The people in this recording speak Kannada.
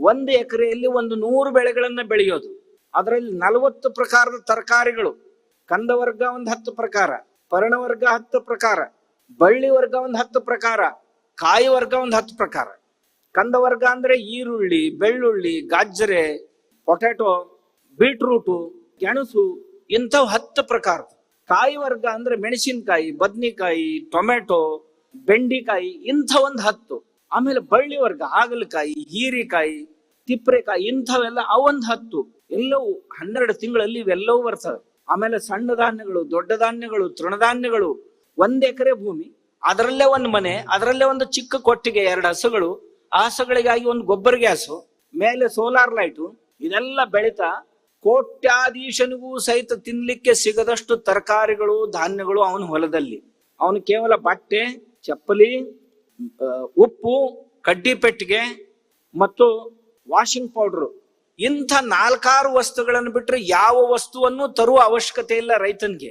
ಒಂದು ಎಕರೆಯಲ್ಲಿ ಒಂದು ನೂರು ಬೆಳೆಗಳನ್ನ ಬೆಳೆಯೋದು. ಅದರಲ್ಲಿ ನಲವತ್ತು ಪ್ರಕಾರದ ತರಕಾರಿಗಳು, ಕಂದ ವರ್ಗ ಒಂದು ಹತ್ತು ಪ್ರಕಾರ ಪರ್ಣವರ್ಗ ಹತ್ತು ಪ್ರಕಾರ, ಬಳ್ಳಿ ವರ್ಗ ಒಂದು ಹತ್ತು ಪ್ರಕಾರ, ಕಾಯಿ ವರ್ಗ ಒಂದು ಹತ್ತು ಪ್ರಕಾರ. ಕಂದ ವರ್ಗ ಅಂದ್ರೆ ಈರುಳ್ಳಿ, ಬೆಳ್ಳುಳ್ಳಿ ಗಾಜರೆ ಪೊಟ್ಯಾಟೊ, ಬೀಟ್ರೂಟು, ಗೆಣಸು ಇಂಥವು ಹತ್ತು ಪ್ರಕಾರ. ಕಾಯಿ ವರ್ಗ ಅಂದ್ರೆ ಮೆಣಸಿನಕಾಯಿ, ಬದ್ನಿಕಾಯಿ ಟೊಮೆಟೊ ಬೆಂಡಿಕಾಯಿ ಇಂಥ ಒಂದು ಹತ್ತು. ಆಮೇಲೆ ಬಳ್ಳಿ ವರ್ಗ ಹಾಗಲಕಾಯಿ, ಹೀರೆಕಾಯಿ, ತಿಪ್ರೆಕಾಯಿ ಇಂಥವೆಲ್ಲ ಅವೊಂದು ಹತ್ತು. ಎಲ್ಲವೂ ಹನ್ನೆರಡು ತಿಂಗಳಲ್ಲಿ ಇವೆಲ್ಲವೂ ಬರ್ತವೆ. ಆಮೇಲೆ ಸಣ್ಣ ಧಾನ್ಯಗಳು, ದೊಡ್ಡ ಧಾನ್ಯಗಳು ತೃಣಧಾನ್ಯಗಳು ಒಂದ್ ಎಕರೆ ಭೂಮಿ, ಅದರಲ್ಲೇ ಒಂದು ಮನೆ, ಅದರಲ್ಲೇ ಒಂದು ಚಿಕ್ಕ ಕೊಟ್ಟಿಗೆ, ಎರಡು ಹಸುಗಳು, ಆ ಹಸುಗಳಿಗಾಗಿ ಒಂದು ಗೊಬ್ಬರ ಗ್ಯಾಸು, ಮೇಲೆ ಸೋಲಾರ್ ಲೈಟು, ಇದೆಲ್ಲ ಬೆಳೀತಾ ಕೋಟ್ಯಾಧೀಶನಿಗೂ ಸಹಿತ ತಿನ್ಲಿಕ್ಕೆ ಸಿಗದಷ್ಟು ತರಕಾರಿಗಳು, ಧಾನ್ಯಗಳು ಅವನ ಹೊಲದಲ್ಲಿ. ಅವನು ಕೇವಲ ಬಟ್ಟೆ, ಚಪ್ಪಲಿ ಉಪ್ಪು, ಕಡ್ಡಿ ಪೆಟ್ಟಿಗೆ ಮತ್ತು ವಾಷಿಂಗ್ ಪೌಡರ್ ಇಂಥ ನಾಲ್ಕಾರು ವಸ್ತುಗಳನ್ನು ಬಿಟ್ಟರೆ ಯಾವ ವಸ್ತುವನ್ನು ತರುವ ಅವಶ್ಯಕತೆ ಇಲ್ಲ ರೈತನಿಗೆ.